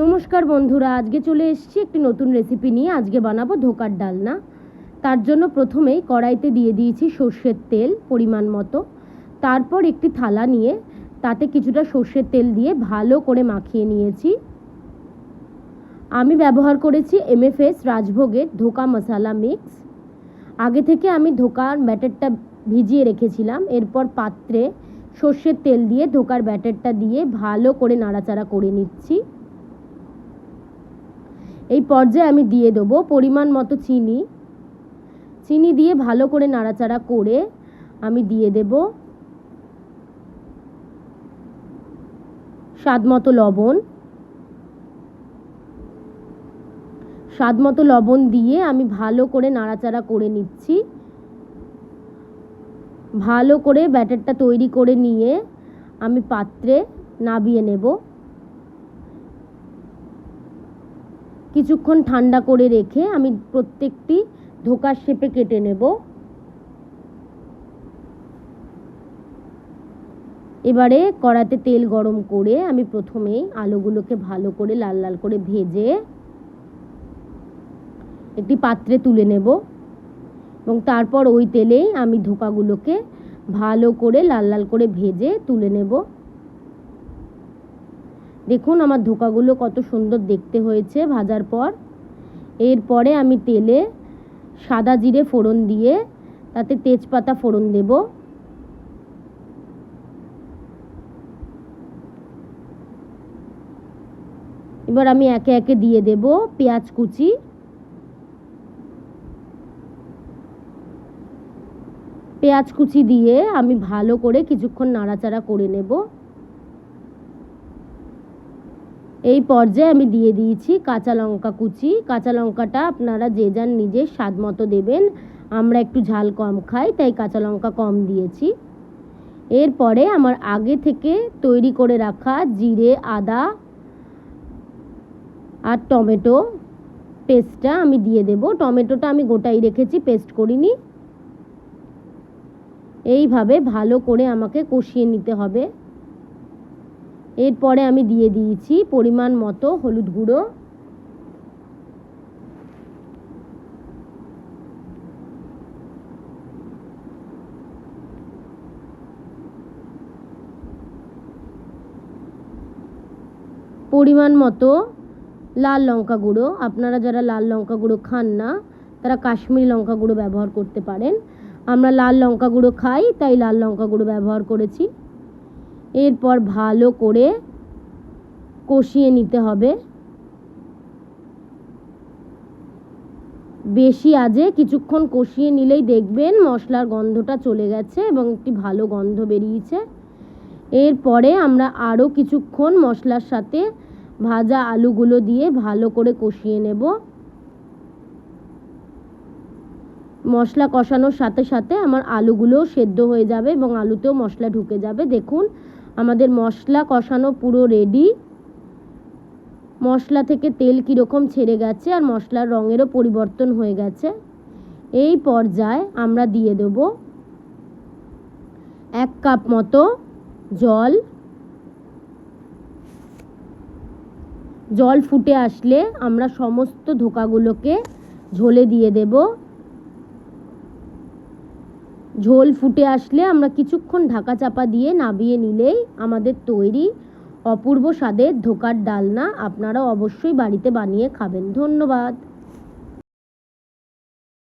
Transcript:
নমস্কার বন্ধুরা, আজকে চলে এসেছি একটি নতুন রেসিপি নিয়ে। আজকে বানাবো ধোকার ডালনা। তার জন্য প্রথমেই কড়াইতে দিয়ে দিয়েছি সর্ষের তেল পরিমাণ মতো। তারপর একটি থালা নিয়ে তাতে কিছুটা সর্ষের তেল দিয়ে ভালো করে মাখিয়ে নিয়েছি। আমি ব্যবহার করেছি এমএফএস রাজভোগের ধোকা মশালা মিক্স আগে থেকে আমি ধোকার ব্যাটারটা ভিজিয়ে রেখেছিলাম। এরপর পাত্রে সর্ষের তেল দিয়ে ধোকার ব্যাটারটা দিয়ে ভালো করে নাড়াচাড়া করে নিচ্ছি। এই পর্যায়ে আমি দিয়ে দেবো পরিমাণ মতো চিনি। চিনি দিয়ে ভালো করে নাড়াচাড়া করে আমি দিয়ে দেব স্বাদ মতো লবণ। স্বাদ মতো লবণ দিয়ে আমি ভালো করে নাড়াচাড়া করে নিচ্ছি। ভালো করে ব্যাটারটা তৈরি করে নিয়ে আমি পাত্রে নাবিয়ে নেব। কিছুক্ষণ ঠান্ডা করে রেখে আমি প্রত্যেকটি ধোকার শেপে কেটে নেব। এবারে কড়াতে তেল গরম করে আমি প্রথমেই আলুগুলোকে ভালো করে লাল লাল করে ভেজে একটি পাত্রে তুলে নেব এবং তারপর ওই তেলেই আমি ধোকাগুলোকে ভালো করে লাল লাল করে ভেজে তুলে নেব। দেখুন আমার ধোকাগুলো কত সুন্দর দেখতে হয়েছে ভাজার পর। এরপরে আমি তেলে সাদা জিরে ফোড়ন দিয়ে তাতে তেজপাতা ফোড়ন দেব। এবার আমি একে একে দিয়ে দেব পেঁয়াজ কুচি। পেঁয়াজ কুচি দিয়ে আমি ভালো করে কিছুক্ষণ নাড়াচাড়া করে নেব। এই পর্যায়ে আমি দিয়ে দিয়েছি কাঁচা লঙ্কা কুচি। কাঁচা লঙ্কাটা আপনারা যে যার নিজের স্বাদ মতো দেবেন, আমরা একটু ঝাল কম খাই, তাই কাঁচা লঙ্কা কম দিয়েছি। এরপরে আমার আগে থেকে তৈরি করে রাখা জিরে, আদা আর টমেটো পেস্টটা আমি দিয়ে দেব। টমেটোটা আমি গোটাই রেখেছি, পেস্ট করিনি। এইভাবে ভালো করে আমাকে কষিয়ে নিতে হবে। এরপরে আমি দিয়ে দিয়েছি পরিমাণ মতো হলুদ গুঁড়ো। পরিমাণ মতো লাল লঙ্কা গুঁড়ো। আপনারা যারা লাল লঙ্কা গুঁড়ো খান না, তারা কাশ্মীরি লঙ্কা গুঁড়ো ব্যবহার করতে পারেন। আমরা লাল লঙ্কা গুঁড়ো খাই, তাই লাল লঙ্কা গুঁড়ো ব্যবহার করেছি। এরপর ভালো করে কষিয়ে নিতে হবে। বেশি আজে কিছুক্ষণ কষিয়ে নিলেই দেখবেন মশলার গন্ধটা চলে গেছে এবং একটি ভালো গন্ধ বেরিয়েছে। এরপরে আমরা আরও কিছুক্ষণ মশলার সাথে ভাজা আলুগুলো দিয়ে ভালো করে কষিয়ে নেব। মশলা কষানোর সাথে সাথে আমার আলুগুলোও সেদ্ধ হয়ে যাবে এবং আলুতেও মশলা ঢুকে যাবে। দেখুন আমাদের মশলা কষানো পুরো রেডি মশলা থেকে তেল কীরকম ছেড়ে গেছে আর মশলার রঙেরও পরিবর্তন হয়ে গেছে। এই পর্যায়ে আমরা দিয়ে দেব এক কাপ মতো জল। জল ফুটে আসলে আমরা সমস্ত ধোকাগুলোকে ঝোলে দিয়ে দেব। ঝোল ফুটে আসলে আমরা কিছুক্ষণ ঢাকা চাপা দিয়ে নাবিয়ে নিলেই আমাদের তৈরি অপূর্ব স্বাদের ধোকার ডালনা আপনারা অবশ্যই বাড়িতে বানিয়ে খাবেন। ধন্যবাদ।